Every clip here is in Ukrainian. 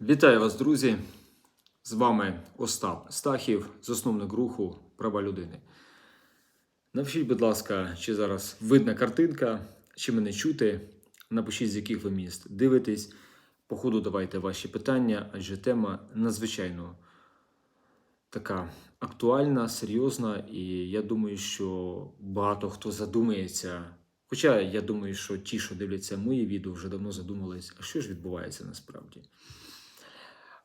Вітаю вас, друзі! З вами Остап Стахів, засновник руху права людини. Напишіть, будь ласка, чи зараз видна картинка, чи мене чути. Напишіть, з яких ви міст дивитесь. По ходу давайте ваші питання, адже тема надзвичайно така актуальна, серйозна, і я думаю, що багато хто задумається. Хоча я думаю, що ті, що дивляться мої відео, вже давно задумались, а що ж відбувається насправді.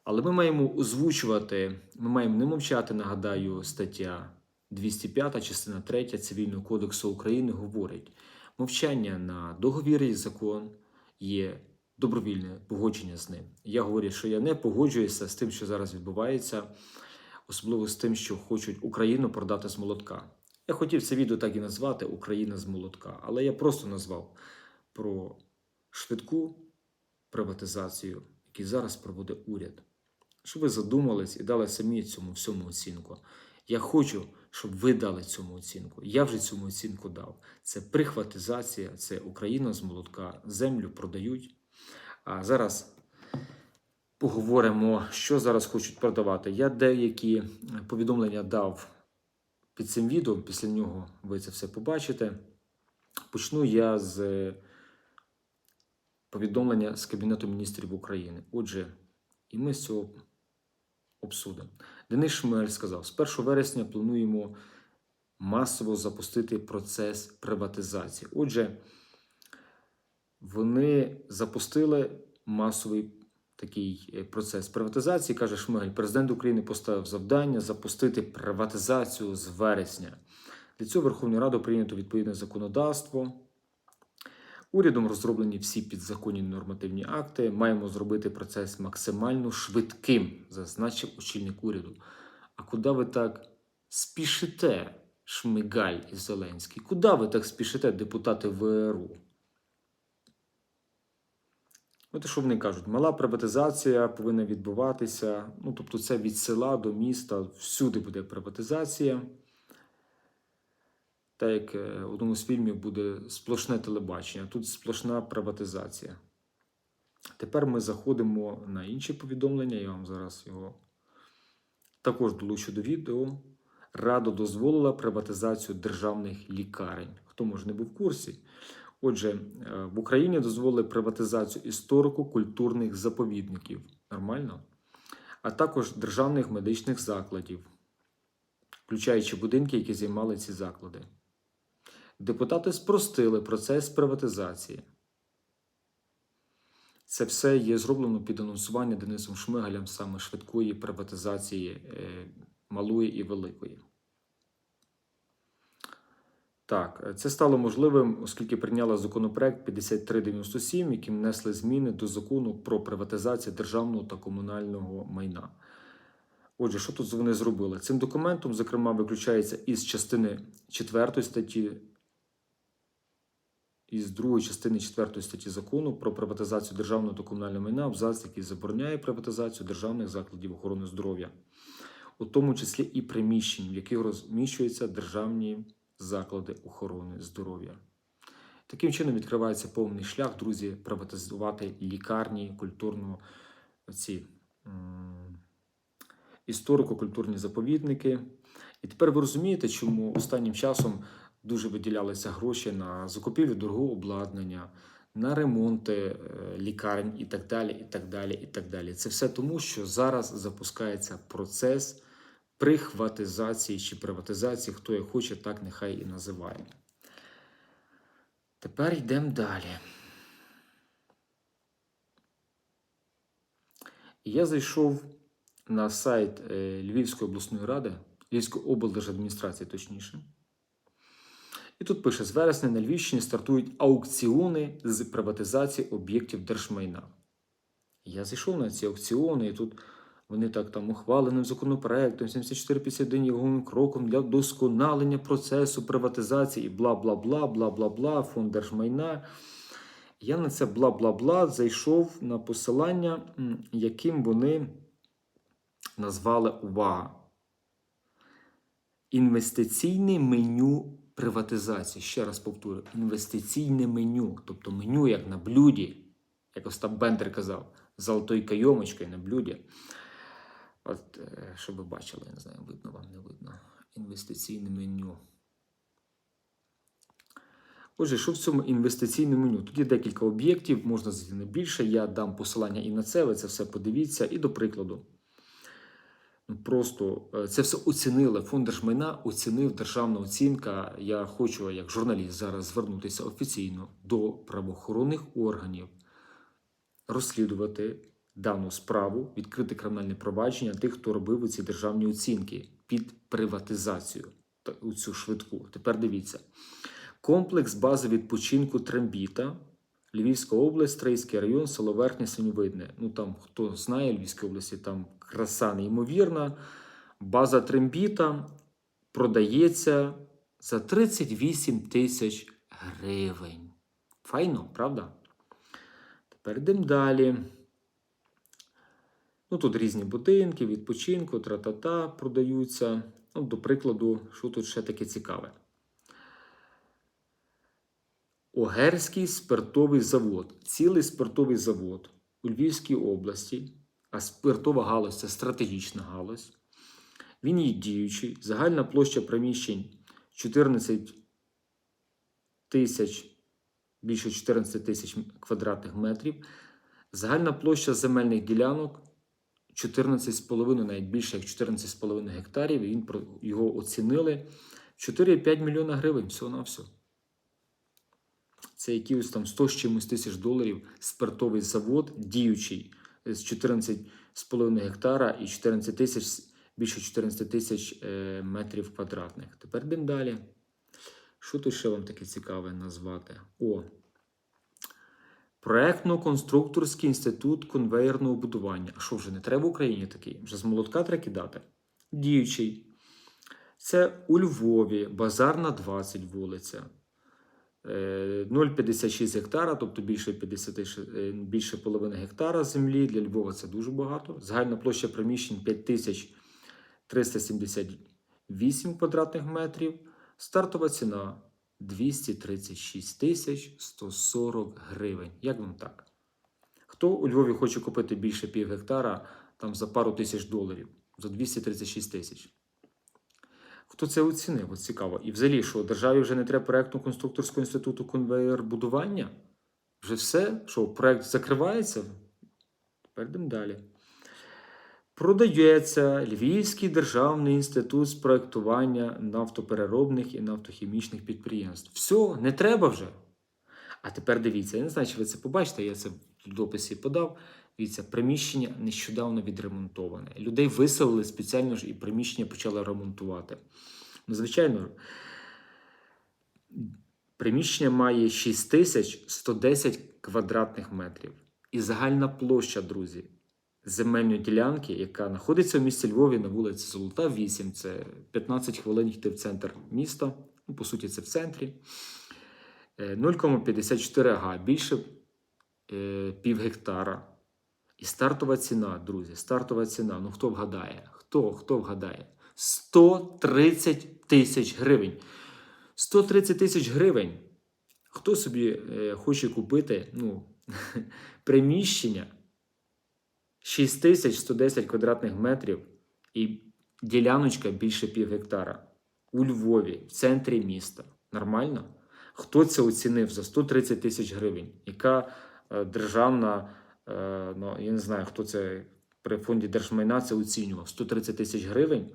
Але ми маємо озвучувати, ми маємо не мовчати. Нагадаю, стаття 205, частина 3 Цивільного кодексу України говорить: мовчання на договір і закон є добровільне погодження з ним. Я говорю, що я не погоджуюся з тим, що зараз відбувається, особливо з тим, що хочуть Україну продати з молотка. Я хотів це відео так і назвати Україна з молотка, але я просто назвав про швидку приватизацію, яку зараз проводить уряд. Щоб ви задумались і дали самі цьому всьому оцінку. Я хочу, щоб ви дали цьому оцінку. Я вже цьому оцінку дав. Це прихватизація, це Україна з молотка. Землю продають. А зараз поговоримо, що зараз хочуть продавати. Я деякі повідомлення дав під цим відео. Після нього ви це все побачите. Почну я з повідомлення з Кабінету міністрів України. Отже, і ми з цього обсудимо. Денис Шмель сказав: з 1 вересня плануємо масово запустити процес приватизації. Отже, вони запустили масовий такий е, процес приватизації. Каже Шмель, президент України поставив завдання запустити приватизацію з вересня. Для цього Верховною Радою прийнято відповідне законодавство. Урядом розроблені всі підзаконні нормативні акти. Маємо зробити процес максимально швидким, зазначив очільник уряду. А куди ви так спішите, Шмигаль і Зеленський? Куди ви так спішите, депутати ВРУ? От що вони кажуть, мала приватизація повинна відбуватися. Ну, тобто, це від села до міста, всюди буде приватизація. Так як е, в одному з фільмів буде сплошне телебачення, тут сплошна приватизація. Тепер ми заходимо на інші повідомлення. Я вам зараз його також долучу до відео. Рада дозволила приватизацію державних лікарень. Хто може не був в курсі? Отже, е, в Україні дозволили приватизацію історико-культурних заповідників. Нормально? А також державних медичних закладів, включаючи будинки, які займали ці заклади. Депутати спростили процес приватизації. Це все є зроблено під анонсування Денисом Шмигалем саме швидкої приватизації е, малої і великої. Так, це стало можливим, оскільки прийняли законопроект 5397, яким внесли зміни до закону про приватизацію державного та комунального майна. Отже, що тут вони зробили? Цим документом, зокрема, виключається із частини 4 статті із другої частини 4 статті закону про приватизацію державного та комунального майна абзац, який забороняє приватизацію державних закладів охорони здоров'я, у тому числі і приміщень, в яких розміщуються державні заклади охорони здоров'я. Таким чином відкривається повний шлях, друзі, приватизувати лікарні, культурно ці історико-культурні заповідники. І тепер ви розумієте, чому останнім часом дуже виділялися гроші на закупівлю дорогого обладнання, на ремонти е, лікарень і так далі. і так далі, і так далі. Це все тому, що зараз запускається процес прихватизації чи приватизації, хто як хоче, так нехай і називає. Тепер йдемо далі. Я зайшов на сайт е, Львівської обласної ради, Львівської облдержадміністрації, точніше. І тут пише: з вересня на Львівщині стартують аукціони з приватизації об'єктів держмайна. Я зайшов на ці аукціони, і тут вони так там ухваленим законопроектом 7451 є головним кроком для вдосконалення процесу приватизації бла бла бла, бла бла бла, фонд держмайна. Я на це бла бла бла зайшов на посилання, яким вони назвали увага. Інвестиційне меню приватизації. Ще раз повторю: інвестиційне меню, тобто меню як на блюді, як Остап Бендер казав, золотою кайомочкою на блюді. От, е, щоб ви бачили, я не знаю, видно вам, не видно. Інвестиційне меню. Отже, що в цьому інвестиційному меню? Тут є декілька об'єктів, можна зайти на більше. Я дам посилання і на це, ви це все подивіться. І до прикладу. Просто е, це все оцінили. Фонд держмайна оцінив державна оцінка. Я хочу, як журналіст, зараз звернутися офіційно до правоохоронних органів, розслідувати дану справу, відкрити кримінальне провадження тих, хто робив ці державні оцінки під приватизацію у цю швидку. Тепер дивіться. Комплекс бази відпочинку Трембіта, Львівська область, Стрийський район, село Верхнє Синьовидне. Ну там хто знає Львівській області, там краса неймовірна. База Трембіта продається за 38 тисяч гривень. Файно, правда? Тепер йдемо далі. Ну, тут різні будинки, відпочинку, тра-та-та продаються. Ну, до прикладу, що тут ще таке цікаве. Огерський спиртовий завод. Цілий спиртовий завод у Львівській області, а спиртова галузь це стратегічна галузь. Він є діючий. Загальна площа приміщень 14 тисяч, більше 14 тисяч квадратних метрів. Загальна площа земельних ділянок 14,5, навіть більше як 14,5 гектарів. Він його оцінили 4,5 мільйона гривень всього на все. Це якийсь там 100 з чимось тисяч доларів спиртовий завод, діючий з 14,5 гектара і 14 тисяч, більше 14 тисяч е, метрів квадратних. Тепер йдемо далі. Що тут ще вам таке цікаве назвати? О. Проектно-конструкторський інститут конвейерного будування. А що вже не треба в Україні такий? Вже з молотка треба кидати. Діючий. Це у Львові, базарна 20 вулиця. Е, 0,56 гектара, тобто більше 50, е, більше половини гектара землі. Для Львова це дуже багато. Загальна площа приміщень 5378 квадратних метрів. Стартова ціна 236 тисяч 140 гривень. Як вам так? Хто у Львові хоче купити більше пів гектара там за пару тисяч доларів за 236 тисяч? Хто це оцінив? От цікаво. І взагалі, що державі вже не треба проєктно-конструкторського інституту конвейер будування? Вже все? Що проєкт закривається? Тепер йдемо далі. Продається Львівський державний інститут з проєктування нафтопереробних і нафтохімічних підприємств. Все, не треба вже. А тепер дивіться, я не знаю, чи ви це побачите, я це в дописі подав. Дивіться, приміщення нещодавно відремонтоване. Людей виселили спеціально ж і приміщення почали ремонтувати. Ну, звичайно, приміщення має 6110 квадратних метрів. І загальна площа, друзі, земельної ділянки, яка знаходиться в місті Львові на вулиці Золота, 8. Це 15 хвилин йти в центр міста. Ну, по суті, це в центрі. Е, 0,54 га, більше е, пів гектара. І стартова ціна, друзі, стартова ціна. Ну хто вгадає? Хто? Хто вгадає? 130 тисяч гривень. 130 тисяч гривень. Хто собі е, хоче купити ну, приміщення 6110 квадратних метрів і діляночка більше пів гектара у Львові, в центрі міста. Нормально? Хто це оцінив за 130 тисяч гривень? Яка е, державна, ну, я не знаю, хто це при фонді держмайна це оцінював? 130 тисяч гривень,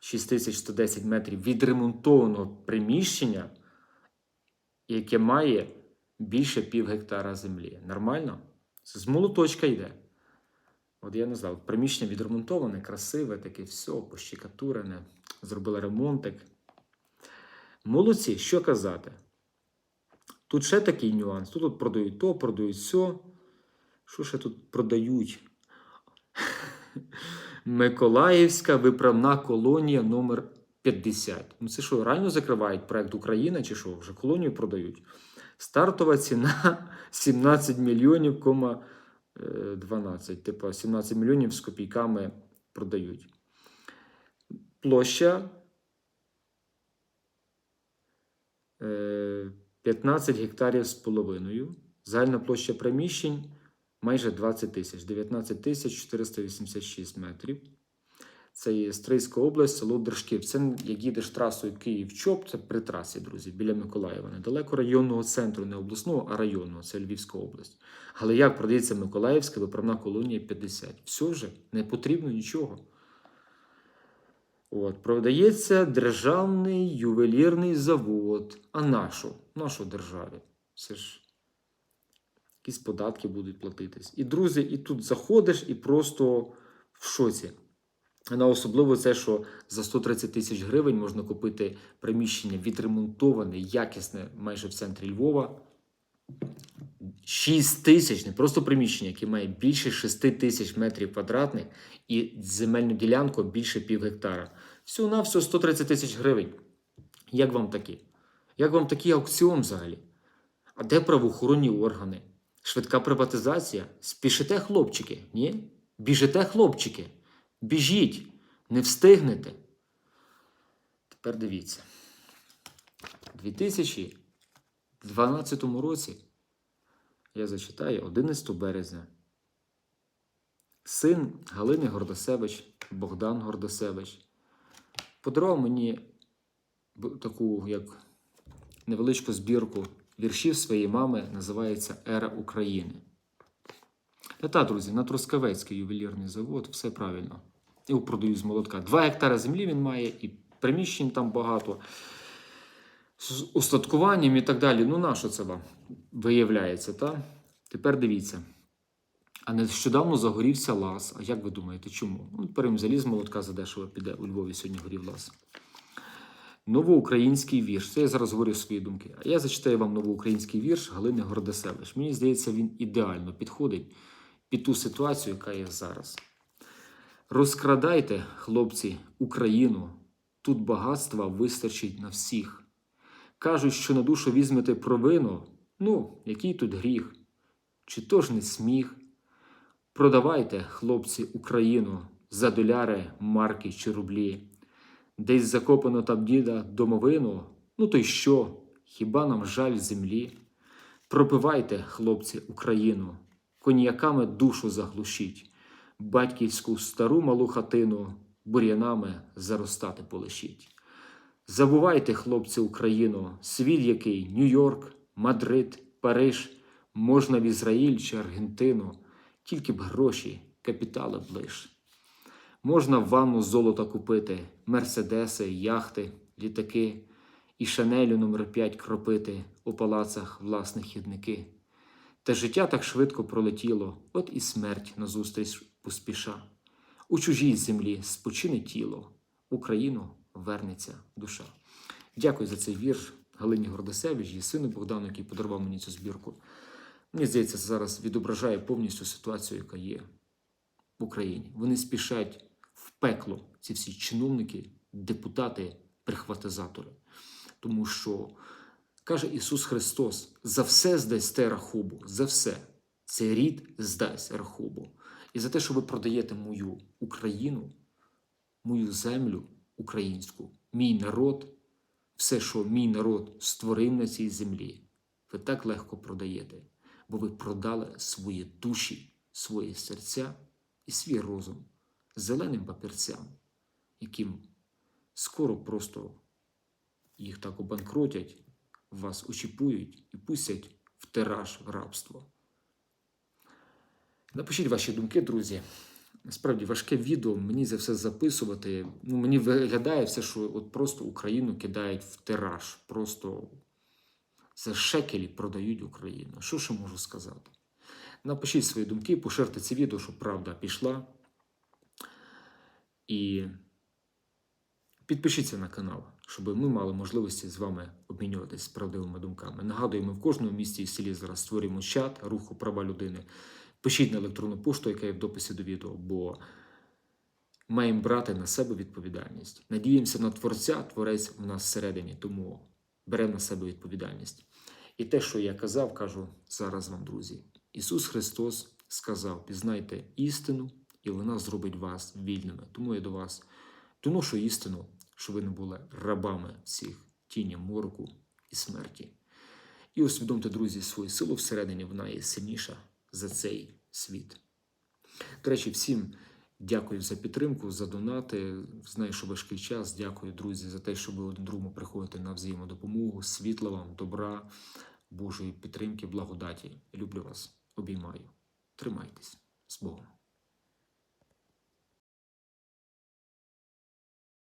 6110 метрів відремонтованого приміщення, яке має більше пів гектара землі. Нормально? Це з молоточка йде. От я не знаю, приміщення відремонтоване, красиве, таке все, пощекатурене, зробили ремонтик. Молодці, що казати? Тут ще такий нюанс. Тут от продають то, продають все. Що ще тут продають? Миколаївська виправна колонія номер 50. Ну це що, реально закривають проект Україна чи що? Вже колонію продають? Стартова ціна 17 мільйонів, кома е, 12. Типу 17 мільйонів з копійками продають. Площа е, 15 гектарів з половиною. Загальна площа приміщень майже 20 тисяч, 19 тисяч 486 метрів. Це є Стрийська область, село Держків. Це як їдеш трасою Київ-Чоп, це при трасі, друзі, біля Миколаєва. Недалеко районного центру, не обласного, а районного, це Львівська область. Але як продається Миколаївська виправна колонія 50? Все вже, не потрібно нічого. От, продається державний ювелірний завод. А нашу? Нашу державі. Це ж якісь податки будуть платитись. І друзі, і тут заходиш і просто в шоці. На особливо це, що за 130 тисяч гривень можна купити приміщення відремонтоване, якісне майже в центрі Львова. 6 тисяч, не просто приміщення, яке має більше 6 тисяч метрів квадратних і земельну ділянку більше пів гектара. Всього на все 130 тисяч гривень. Як вам такі? Як вам такий аукціон взагалі? А де правоохоронні органи? Швидка приватизація? Спішите, хлопчики? Ні? Біжите, хлопчики? Біжіть, не встигнете. Тепер дивіться. У 2012 році я зачитаю 11 березня. Син Галини Гордосевич, Богдан Гордосевич, подарував мені таку як невеличку збірку віршів своєї мами, називається Ера України. Та та, друзі, на Трускавецький ювелірний завод, все правильно. Його продаю з молотка. Два гектари землі він має, і приміщень там багато, з устаткуванням і так далі. Ну, на що це вам виявляється, та? Тепер дивіться. А нещодавно загорівся лаз. А як ви думаєте, чому? Ну, тепер їм заліз молотка задешево піде. У Львові сьогодні горів лаз. Новоукраїнський вірш. Це я зараз говорю свої думки. А я зачитаю вам новоукраїнський вірш Галини Гордасевич. Мені здається, він ідеально підходить під ту ситуацію, яка є зараз. Розкрадайте, хлопці, Україну, тут багатства вистачить на всіх. Кажуть, що на душу візьмете провину. Ну, який тут гріх? Чи то ж не сміх? Продавайте, хлопці, Україну за доляри, марки чи рублі. Десь закопано там діда домовину. Ну то й що? Хіба нам жаль землі? Пропивайте, хлопці, Україну, коньяками душу заглушіть, батьківську стару малу хатину бур'янами заростати полишіть. Забувайте, хлопці, Україну, світ який Нью-Йорк, Мадрид, Париж, можна в Ізраїль чи Аргентину, тільки б гроші, капітали б лиш. Можна ванну золота купити, мерседеси, яхти, літаки і шанелю номер 5 кропити у палацах власних хідники. Та життя так швидко пролетіло, от і смерть назустріч поспіша. У чужій землі спочине тіло, Україну вернеться душа. Дякую за цей вірш Галині Гордасевич, її сину Богдану, який подарував мені цю збірку. Мені здається, зараз відображає повністю ситуацію, яка є в Україні. Вони спішать пекло, ці всі чиновники, депутати, прихватизатори. Тому що, каже Ісус Христос, за все здасте рахубу, за все. Цей рід здасть рахубу. І за те, що ви продаєте мою Україну, мою землю українську, мій народ, все, що мій народ створив на цій землі, ви так легко продаєте, бо ви продали свої душі, свої серця і свій розум зеленим папірцям, яким скоро просто їх так обанкротять, вас очіпують і пустять в тираж в рабство. Напишіть ваші думки, друзі. Насправді важке відео, мені це все записувати. Ну, мені виглядає все, що от просто Україну кидають в тираж. Просто за шекелі продають Україну. Що ще можу сказати? Напишіть свої думки, поширте це відео, щоб правда пішла. І підпишіться на канал, щоб ми мали можливості з вами обмінюватися правдивими думками. Нагадую, ми в кожному місті і селі зараз створюємо чат руху права людини. Пишіть на електронну пошту, яка є в дописі до відео, бо маємо брати на себе відповідальність. Надіємося на Творця, Творець в нас всередині, тому беремо на себе відповідальність. І те, що я казав, кажу зараз вам, друзі. Ісус Христос сказав: пізнайте істину, і вона зробить вас вільними. Тому я до вас доношу істину, щоб ви не були рабами цих тіні мороку і смерті. І усвідомте, друзі, свою силу всередині, вона є сильніша за цей світ. До речі, всім дякую за підтримку, за донати. Знаю, що важкий час. Дякую, друзі, за те, що ви один другому приходите на взаємодопомогу. Світла вам, добра, Божої підтримки, благодаті. Люблю вас, обіймаю. Тримайтесь з Богом.